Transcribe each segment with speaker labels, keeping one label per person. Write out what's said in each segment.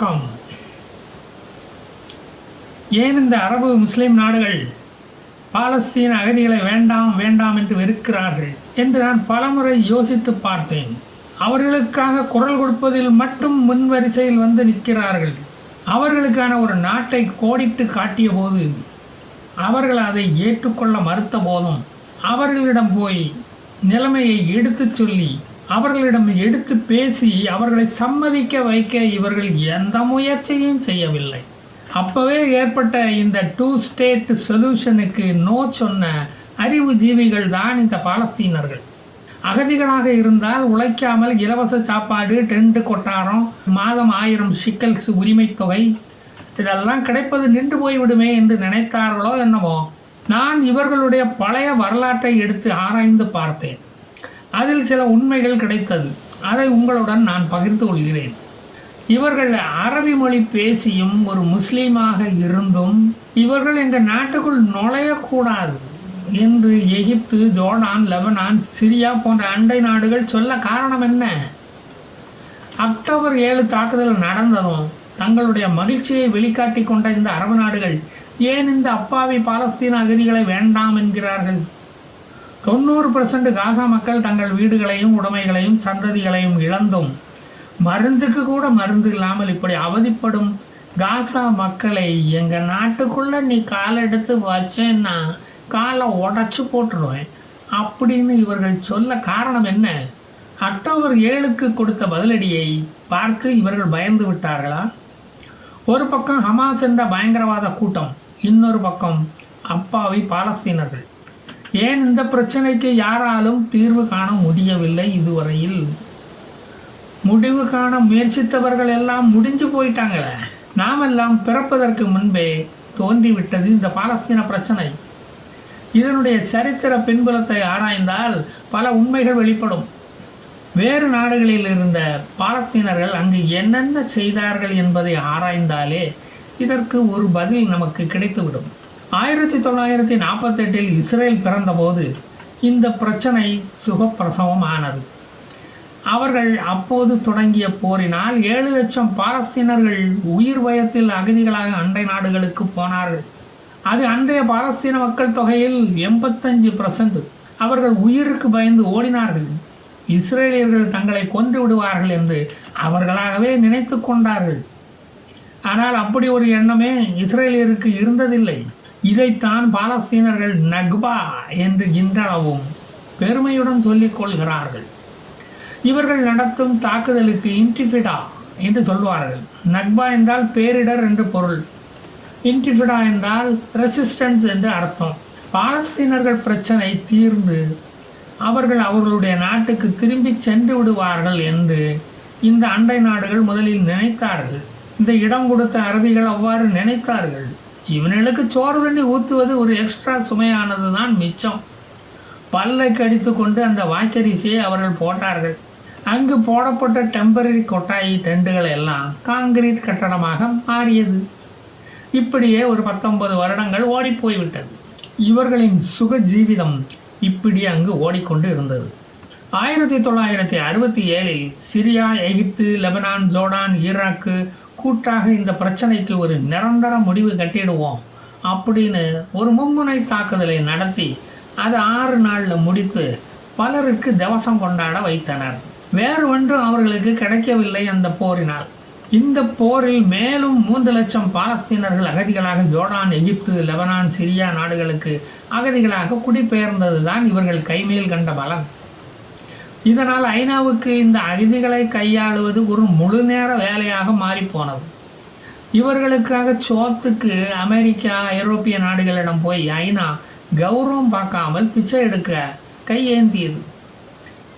Speaker 1: வணக்கம். ஏன் இந்த அரபு முஸ்லிம் நாடுகள் பாலஸ்தீன அகதிகளை வேண்டாம் வேண்டாம் என்று வெறுக்கிறார்கள் என்று நான் பலமுறை யோசித்து பார்த்தேன். அவர்களுக்காக குரல் கொடுப்பதில் மட்டும் முன்வரிசையில் வந்து நிற்கிறார்கள். அவர்களுக்கான ஒரு நாட்டை கோடிட்டு காட்டிய போது அவர்கள் அதை ஏற்றுக்கொள்ள மறுத்த போதும் அவர்களிடம் போய் நிலைமையை எடுத்துச் சொல்லி அவர்களிடம் எடுத்து பேசி அவர்களை சம்மதிக்க வைக்க இவர்கள் எந்த முயற்சியும் செய்யவில்லை. அப்பவே ஏற்பட்ட இந்த டூ ஸ்டேட் சொல்யூஷனுக்கு நோ சொன்ன அறிவுஜீவிகள் தான் இந்த பாலஸ்தீனர்கள். அகதிகளாக இருந்தால் உழைக்காமல் இலவச சாப்பாடு டென்ட் கொட்டாரம் மாதம் ஆயிரம் ஷிக்கல்ஸ் உரிமைத் தொகை இதெல்லாம் கிடைப்பது நின்று போய்விடுமே என்று நினைத்தார்களோ என்னவோ நான் இவர்களுடைய பழைய வரலாற்றை எடுத்து ஆராய்ந்து பார்த்தேன். அதில் சில உண்மைகள் கிடைத்தது. அதை உங்களுடன் நான் பகிர்ந்து கொள்கிறேன். இவர்கள் அரபி மொழி பேசியும் ஒரு முஸ்லீமாக இருந்தும் இவர்கள் எங்கள் நாட்டுக்குள் நுழையக்கூடாது என்று எகிப்து ஜோர்டான் லெபனான் சிரியா போன்ற அண்டை நாடுகள் சொல்ல காரணம் என்ன? அக்டோபர் ஏழு தாக்குதல் நடந்ததும் தங்களுடைய மகிழ்ச்சியை வெளிக்காட்டி கொண்ட இந்த அரபு நாடுகள் ஏன் இந்த அப்பாவி பாலஸ்தீன அகதிகளை வேண்டாம் என்கிறார்கள்? தொண்ணூறு பர்சன்ட் காசா மக்கள் தங்கள் வீடுகளையும் உடைமைகளையும் சந்ததிகளையும் இழந்தும். மருந்துக்கு கூட மருந்து இல்லாமல் இப்படி அவதிப்படும் காசா மக்களை எங்கள் நாட்டுக்குள்ளே நீ கால் எடுத்து வச்சேன்னா காலை உடச்சி போட்டுருவேன். அப்படின்னு இவர்கள் சொல்ல காரணம் என்ன? அக்டோபர் ஏழுக்கு கொடுத்த பதிலடியை பார்த்து இவர்கள் பயந்து விட்டார்களா? ஒரு பக்கம் ஹமாஸ் என்ற பயங்கரவாத கூட்டம் இன்னொரு பக்கம் அப்பாவி பாலஸ்தீனர்கள். ஏன் இந்த பிரச்சனைக்கு யாராலும் தீர்வு காண முடியவில்லை இதுவரையில்? முடிவு காண முயற்சித்தவர்கள் எல்லாம் முடிஞ்சு போயிட்டாங்களே. நாமெல்லாம் பிறப்பதற்கு முன்பே தோன்றிவிட்டது இந்த பாலஸ்தீன பிரச்சனை. இதனுடைய சரித்திர பின்புலத்தை ஆராய்ந்தால் பல உண்மைகள் வெளிப்படும். வேறு நாடுகளில் இருந்த பாலஸ்தீனர்கள் அங்கு என்னென்ன செய்தார்கள் என்பதை ஆராய்ந்தாலே இதற்கு ஒரு பதில் நமக்கு கிடைத்துவிடும். ஆயிரத்தி தொள்ளாயிரத்தி நாற்பத்தெட்டில் இஸ்ரேல் பிறந்தபோது இந்த பிரச்சனை சுகப்பிரசவம் ஆனது அவர்கள் அப்போது தொடங்கிய போரினால் ஏழு லட்சம் பாலஸ்தீனர்கள் உயிர் பயத்தில் அகதிகளாக அண்டை நாடுகளுக்கு போனார்கள். அது அன்றைய பாலஸ்தீன மக்கள் தொகையில் எண்பத்தஞ்சு பர்சன்ட் அவர்கள் உயிருக்கு பயந்து ஓடினார்கள். இஸ்ரேலியர்கள் தங்களை கொன்று விடுவார்கள் என்று அவர்களாகவே நினைத்து கொண்டார்கள். ஆனால் அப்படி ஒரு எண்ணமே இஸ்ரேலியருக்கு இருந்ததில்லை. இதைத்தான் பாலஸ்தீனர்கள் நக்பா என்று இன்றளவும் பெருமையுடன் சொல்லிக் கொள்கிறார்கள். இவர்கள் நடத்தும் தாக்குதலுக்கு இன்டிஃபிடா என்று சொல்வார்கள். நக்பா என்றால் பேரிடர் என்று பொருள். இன்டிஃபிடா என்றால் ரெசிஸ்டன்ஸ் என்று அர்த்தம். பாலஸ்தீனர்கள் பிரச்சனை தீர்ந்து அவர்கள் அவர்களுடைய நாட்டுக்கு திரும்பி சென்று விடுவார்கள் என்று இந்த அண்டை நாடுகள் முதலில் நினைத்தார்கள். இந்த இடம் கொடுத்த அரபிகள் அவ்வாறு நினைத்தார்கள். இவனுக்கு சோறு தண்ணி ஊற்றுவது ஒரு எக்ஸ்ட்ரா சுமையானது தான் மிச்சம். பல்லை கடித்து கொண்டு அந்த வாய்க்கரிசியை அவர்கள் போட்டார்கள். அங்கு போடப்பட்ட டெம்பரரி கொட்டாயி டெண்டுகள் எல்லாம் காங்கிரீட் கட்டடமாக மாறியது. இப்படியே ஒரு பத்தொன்பது வருடங்கள் ஓடிப்போய்விட்டது. இவர்களின் சுக ஜீவிதம் இப்படி அங்கு ஓடிக்கொண்டு இருந்தது. ஆயிரத்தி தொள்ளாயிரத்தி அறுபத்தி ஏழில் Syria Egypt Lebanon Jordan Iraq கூட்டாக இந்த பிரச்சனைக்கு ஒரு நிரந்தர முடிவு கட்டிடுவோம் அப்படின்னு ஒரு மும்முனை தாக்குதலை நடத்தி அதை ஆறு நாளில் முடித்து பலருக்கு திவசம் கொண்டாட வைத்தனர். வேறு ஒன்றும் அவர்களுக்கு கிடைக்கவில்லை அந்த போரினால். இந்த போரில் மேலும் மூன்று லட்சம் பாலஸ்தீனர்கள் அகதிகளாக ஜோர்டான் எகிப்து லெபனான் சிரியா நாடுகளுக்கு அகதிகளாக குடிபெயர்ந்தது தான் இவர்கள் கைமேல் கண்ட பலன் இதனால் ஐநாவுக்கு இந்த அகதிகளை கையாளுவது ஒரு முழு நேர வேலையாக மாறிப்போனது. இவர்களுக்காக சோத்துக்கு அமெரிக்கா ஐரோப்பிய நாடுகளிடம் போய் ஐநா கௌரவம் பார்க்காமல் பிச்சை எடுக்க கையேந்தியது.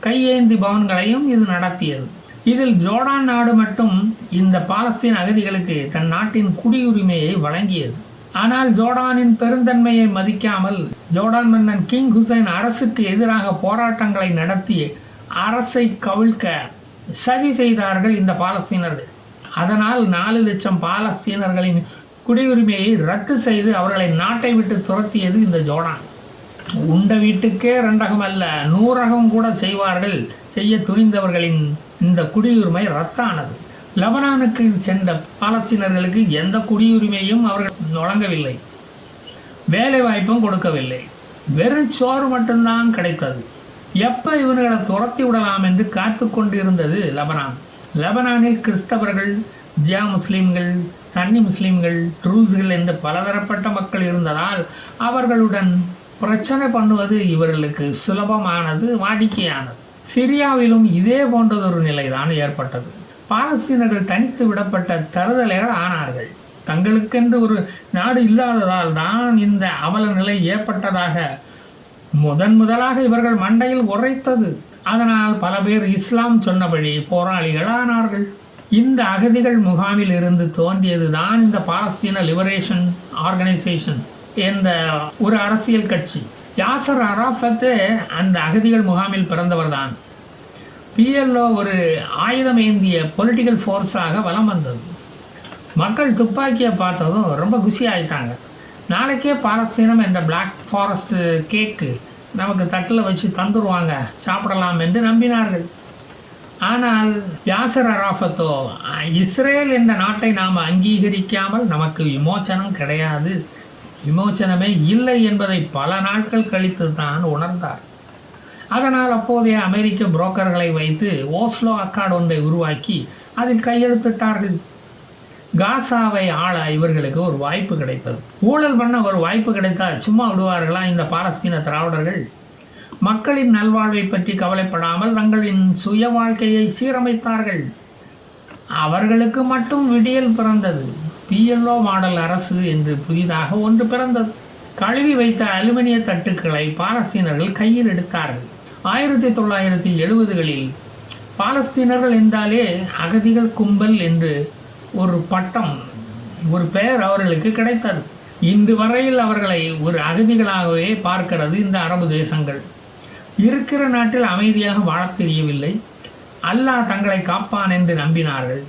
Speaker 1: கையேந்தி பவன்களையும் இது நடத்தியது. இதில் ஜோர்டான் நாடு மட்டும் இந்த பாலஸ்தீன் அகதிகளுக்கு தன் நாட்டின் குடியுரிமையை வழங்கியது. ஆனால் ஜோர்டானின் பெருந்தன்மையை மதிக்காமல் ஜோர்டான் மன்னன் கிங் ஹுசைன் அரசுக்கு எதிராக போராட்டங்களை நடத்தி அரசை கவிழ்க்க சதி செய்தார்கள் இந்த பாலஸ்தீனர்கள். அதனால் நாலு லட்சம் பாலஸ்தீனர்களின் குடியுரிமையை ரத்து செய்து அவர்களை நாட்டை விட்டு துரத்தியது இந்த ஜோர்டான். உண்ட வீட்டுக்கே ரெண்டகம் அல்ல நூறகம் கூட செய்வார்கள் செய்ய துணிந்தவர்களின் இந்த குடியுரிமை ரத்தானது. லெபனானுக்கு சென்ற பாலஸ்தீனர்களுக்கு எந்த குடியுரிமையும் அவர்கள் வழங்கவில்லை. வேலை வாய்ப்பும் கொடுக்கவில்லை. வெறும் சோறு மட்டும்தான் கிடைத்தது. எப்ப இவர்களை துரத்தி விடலாம் என்று காத்து கொண்டிருந்தது லெபனான். லெபனானில் கிறிஸ்தவர்கள் ஜியா முஸ்லீம்கள் சன்னி முஸ்லீம்கள் ட்ரூஸ்கள் என்று பலதரப்பட்ட மக்கள் இருந்ததால் அவர்களுடன் பிரச்சனை பண்ணுவது இவர்களுக்கு சுலபமானது வாடிக்கையானது. சிரியாவிலும் இதே போன்றதொரு நிலைதான் ஏற்பட்டது. பாலஸ்தீனர்கள் தனித்து விடப்பட்ட தருதலைகள் ஆனார்கள். தங்களுக்கென்று ஒரு நாடு இல்லாததால் தான் இந்த அவல நிலை ஏற்பட்டதாக முதன் முதலாக இவர்கள் மண்டையில் உரைத்தது. அதனால் பல பேர் இஸ்லாம் சொன்னபடி போராளிகள் ஆனார்கள் இந்த அகதிகள் முகாமில் இருந்து தோன்றியது தான் இந்த பாலஸ்தீன லிபரேஷன் ஆர்கனைசேஷன் என்ற ஒரு அரசியல் கட்சி. யாசர் அராஃபத்து அந்த அகதிகள் முகாமில் பிறந்தவர் தான் பிஎல்ஓ ஒரு ஆயுதம் ஏந்திய பொலிட்டிக்கல் ஃபோர்ஸாக வலம் வந்தது. மக்கள் துப்பாக்கியை பார்த்ததும் ரொம்ப குஷி ஆயிட்டாங்க நாளைக்கே பாலஸ்தீனம் என்ற பிளாக் ஃபாரஸ்ட் கேக்கு நமக்கு தட்டில் வச்சு தந்துடுவாங்க சாப்பிடலாம் என்று நம்பினார்கள். ஆனால் யாசர் அராஃபத்தோ இஸ்ரேல் என்ற நாட்டை நாம் அங்கீகரிக்காமல் நமக்கு விமோச்சனம் கிடையாது. விமோச்சனமே இல்லை என்பதை பல நாட்கள் கழித்து தான் உணர்ந்தார். அதனால் அப்போதைய அமெரிக்க புரோக்கர்களை வைத்து ஓஸ்லோ அக்கார்டு ஒன்றை உருவாக்கி அதில் கையெழுத்திட்டார்கள். காசாவை ஆள இவர்களுக்கு ஒரு வாய்ப்பு கிடைத்தது. ஊழல் பண்ண ஒரு வாய்ப்பு கிடைத்தால் சும்மா விடுவார்களா இந்த பாலஸ்தீன திராவிடர்கள்? மக்களின் நல்வாழ்வை பற்றி கவலைப்படாமல் தங்களின் சுய வாழ்க்கையை சீரமைத்தார்கள். அவர்களுக்கு மட்டும் விடியல் பிறந்தது. பிஎல்ஓ மாடல் அரசு என்று புதிதாக ஒன்று பிறந்தது. கழுவி வைத்த அலுமினிய தட்டுக்களை பாலஸ்தீனர்கள் கையில் எடுத்தார்கள். ஆயிரத்தி தொள்ளாயிரத்தி எழுபதுகளில் பாலஸ்தீனர்கள் என்றாலே அகதிகள் கும்பல் என்று ஒரு பட்டம் ஒரு பெயர் அவர்களுக்கு கிடைத்தது. இன்று வரையில் அவர்களை ஒரு அகதிகளாகவே பார்க்கிறது இந்த அரபு தேசங்கள். இருக்கிற நாட்டில் அமைதியாக வாழத் தெரியவில்லை. அல்லாஹ் தங்களை காப்பான் என்று நம்பினார்கள்.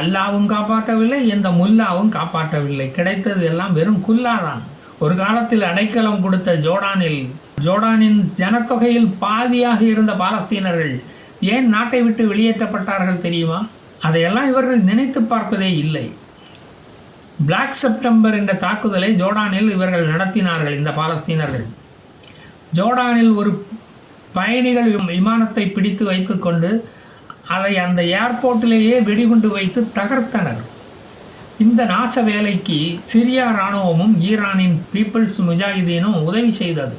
Speaker 1: அல்லாவும் காப்பாற்றவில்லை எந்த முல்லாவும் காப்பாற்றவில்லை. கிடைத்தது எல்லாம் வெறும் குல்லாதான். ஒரு காலத்தில் அடைக்கலம் கொடுத்த ஜோர்டானில் ஜோர்டானின் ஜனத்தொகையில் பாதியாக இருந்த பாலஸ்தீனர்கள் ஏன் நாட்டை விட்டு வெளியேற்றப்பட்டார்கள் தெரியுமா? அதையெல்லாம் இவர்கள் நினைத்து பார்ப்பதே இல்லை. பிளாக் செப்டம்பர் என்ற தாக்குதலை ஜோர்டானில் இவர்கள் நடத்தினார்கள் இந்த பாலஸ்தீனர்கள். ஜோர்டானில் ஒரு பயணிகள் விமானத்தை பிடித்து வைத்துக்கொண்டு அதை அந்த ஏர்போர்ட்டிலேயே வெடிகுண்டு வைத்து தகர்த்தனர். இந்த நாச வேலைக்கு சிரியா இராணுவமும் ஈரானின் பீப்பிள்ஸ் முஜாஹிதீனும் உதவி செய்தது.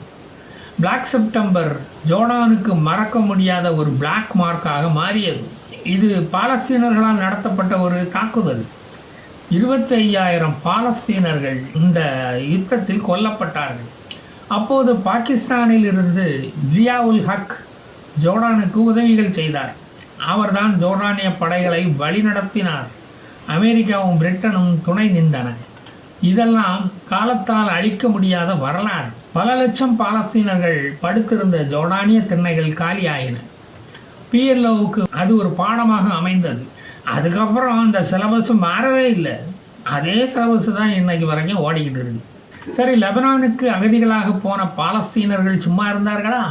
Speaker 1: பிளாக் செப்டம்பர் ஜோர்டானுக்கு மறக்க முடியாத ஒரு பிளாக் மார்க்காக மாறியது. இது பாலஸ்தீனர்களால் நடத்தப்பட்ட ஒரு தாக்குதல். இருபத்தி ஐயாயிரம் பாலஸ்தீனர்கள் இந்த யுத்தத்தில் கொல்லப்பட்டார்கள். அப்போது பாகிஸ்தானில் இருந்து ஜியாவுல் ஹக் ஜோர்டானுக்கு உதவிகள் செய்தார். அவர்தான் ஜோர்டானிய படைகளை வழிநடத்தினார். அமெரிக்காவும் பிரிட்டனும் துணை நின்றன. இதெல்லாம் காலத்தால் அழிக்க முடியாத வரலாறு. பல லட்சம் பாலஸ்தீனர்கள் படுத்திருந்த ஜோர்டானிய திண்ணைகள் காலியாயின. பிஎல்ஓவுக்கு அது ஒரு பாடமாக அமைந்தது. அதுக்கப்புறம் அந்த சிலபஸ் மாறவே இல்லை. அதே சிலபஸ் தான் இன்னைக்கு வரைக்கும் ஓடிக்கிட்டு இருக்கு. சரி லெபனானுக்கு அகதிகளாக போன பாலஸ்தீனர்கள் சும்மா இருந்தார்களா?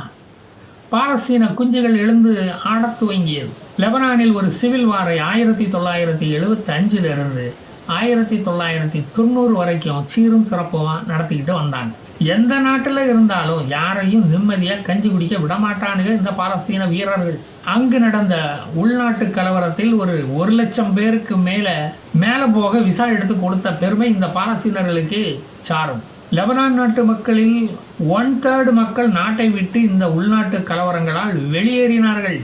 Speaker 1: பாலஸ்தீன குஞ்சுகள் எழுந்து ஆடத் துவங்கியது. லெபனானில் ஒரு சிவில் வாரை ஆயிரத்தி தொள்ளாயிரத்தி எழுபத்தி அஞ்சிலிருந்து ஆயிரத்தி தொள்ளாயிரத்தி தொண்ணூறு வரைக்கும் சீரும் சிறப்புமா நடத்திக்கிட்டு வந்தாங்க. எந்த நாட்டில் இருந்தாலும் யாரையும் நிம்மதியாக கஞ்சி குடிக்க விடமாட்டானுங்க இந்த பாலஸ்தீன வீரர்கள். அங்கு நடந்த உள்நாட்டு கலவரத்தில் ஒரு ஒரு லட்சம் பேருக்கு மேலே மேலே போக விசா எடுத்து கொடுத்த பெருமை இந்த பாலஸ்தீனர்களுக்கு சாரும். லெபனான் நாட்டு மக்களில் ஒன் தேர்டு மக்கள் நாட்டை விட்டு இந்த உள்நாட்டு கலவரங்களால் வெளியேறினார்கள்.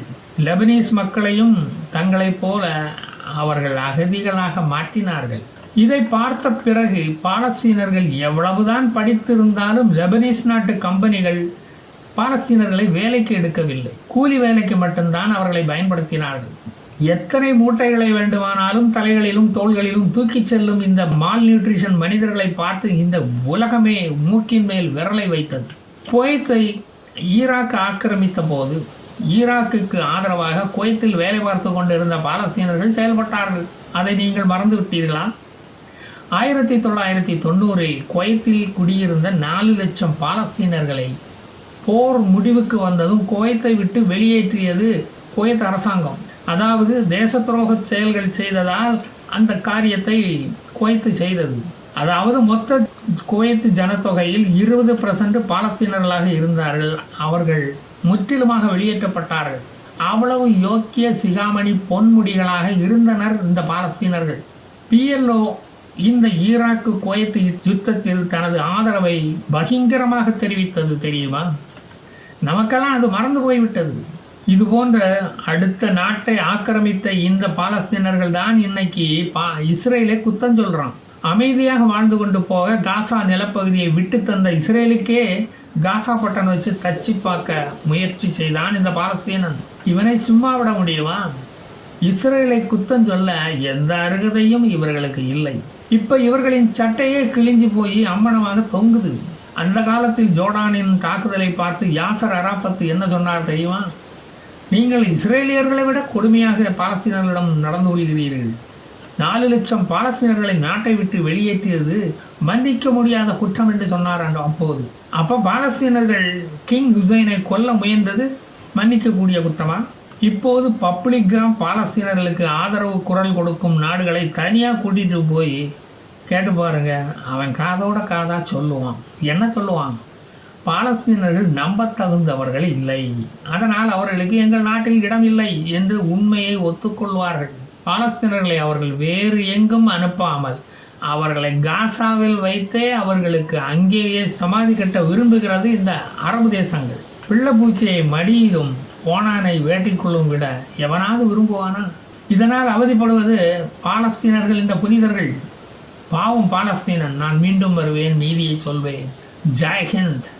Speaker 1: லெபனீஸ் மக்களையும் தங்களைப் போல அவர்கள் அகதிகளாக மாற்றினார்கள். இதை பார்த்த பிறகு பாலஸ்தீனர்கள் எவ்வளவுதான் படித்திருந்தாலும் லெபனீஸ் நாட்டு கம்பெனிகள் பாலஸ்தீனர்களை வேலைக்கு எடுக்கவில்லை. கூலி வேலைக்கு மட்டும்தான் அவர்களை பயன்படுத்தினார்கள். எத்தனை மூட்டைகளை வேண்டுமானாலும் தலைகளிலும் தோள்களிலும் தூக்கிச் செல்லும் இந்த மால் நியூட்ரிஷன் மனிதர்களை பார்த்து இந்த உலகமே மூக்கின் மேல் விரலை வைத்தது. குவைத்தை ஈராக் ஆக்கிரமித்த போது ஈராக்குக்கு ஆதரவாக குவைத்தில் வேலை பார்த்து கொண்டிருந்த பாலஸ்தீனர்கள் செயல்பட்டார்கள். அதை நீங்கள் மறந்து விட்டீர்களா ஆயிரத்தி தொள்ளாயிரத்தி தொண்ணூறில் குவைத்தில் குடியிருந்த நாலு லட்சம் பாலஸ்தீனர்களை போர் முடிவுக்கு வந்ததும் குவைத்தை விட்டு வெளியேற்றியது குவைத் அரசாங்கம். அதாவது தேச துரோக செயல்கள் செய்ததால் அந்த காரியத்தை குவைத்து செய்தது. அதாவது மொத்த குவைத்து ஜனத்தொகையில் இருபது பர்சன்ட் பாலஸ்தீனர்களாக இருந்தார்கள் அவர்கள். முற்றிலுமாக வெளியேற்றப்பட்டார்கள். அவ்வளவு யோக்கிய சிகாமணி பொன்முடிகளாக இருந்தனர் இந்த பாலஸ்தீனர்கள். பிஎல்ஓ இந்த ஈராக்கு குவைத்து யுத்தத்தில் தனது ஆதரவை பகிங்கரமாக தெரிவித்தது தெரியுமா? நமக்கெல்லாம் அது மறந்து போய்விட்டது. இது போன்ற அடுத்த நாட்டை ஆக்கிரமித்த இந்த பாலஸ்தீனர்கள் தான் இன்னைக்கு பா இஸ்ரேலை குத்தம் சொல்றான். அமைதியாக வாழ்ந்து கொண்டு போக காசா நிலப்பகுதியை விட்டு தந்த இஸ்ரேலுக்கே காசா பட்டன் வச்சு தச்சு பார்க்க முயற்சி செய்தான் இந்த பாலஸ்தீனன். இவனை சும்மா விட முடியுமா? இஸ்ரேலை குத்தம் சொல்ல எந்த அருகதையும் இவர்களுக்கு இல்லை. இப்ப இவர்களின் சட்டையே கிழிஞ்சு போய் அம்மனமாக தொங்குது. அந்த காலத்தில் ஜோர்டானின் தாக்குதலை பார்த்து யாசர் அராபத்து என்ன சொன்னார் தெரியுமா? நீங்கள் இஸ்ரேலியர்களை விட கொடுமையாக பாலஸ்தீனர்களிடம் நடந்து கொள்கிறீர்கள். நாலு லட்சம் பாலஸ்தீனர்களை நாட்டை விட்டு வெளியேற்றியது மன்னிக்க முடியாத குற்றம் என்று சொன்னார் அப்போது. அப்போ பாலஸ்தீனர்கள் கிங் ஹுசைனை கொல்ல முயன்றது மன்னிக்கக்கூடிய குற்றமா? இப்போது பப்ளிக்காக பாலஸ்தீனர்களுக்கு ஆதரவு குரல் கொடுக்கும் நாடுகளை தனியாக கூட்டிகிட்டு போய் கேட்டு பாருங்க. அவன் காதோட காதா சொல்லுவான். என்ன சொல்லுவான்? பாலஸ்தீனர்கள் நம்பத்தகுந்தவர்கள் இல்லை. அதனால் அவர்களுக்கு எங்கள் நாட்டில் இடம் இல்லை என்று உண்மையை ஒத்துக்கொள்வார்கள். பாலஸ்தீனர்களை அவர்கள் வேறு எங்கும் அனுப்பாமல் அவர்களை காசாவில் வைத்தே அவர்களுக்கு அங்கேயே சமாதி கட்ட விரும்புகிறது இந்த அரபு தேசங்கள். பிள்ளைப்பூச்சியை மடியிலும் ஓனானை வேட்டிக்கொள்ளும் விட எவனாவது விரும்புவானா? இதனால் அவதிப்படுவது பாலஸ்தீனர்கள் இந்த புனிதர்கள். பாவம் பாலஸ்தீனன் நான் மீண்டும் வருவேன் நீதியை சொல்வேன். ஜெய் ஹிந்த்.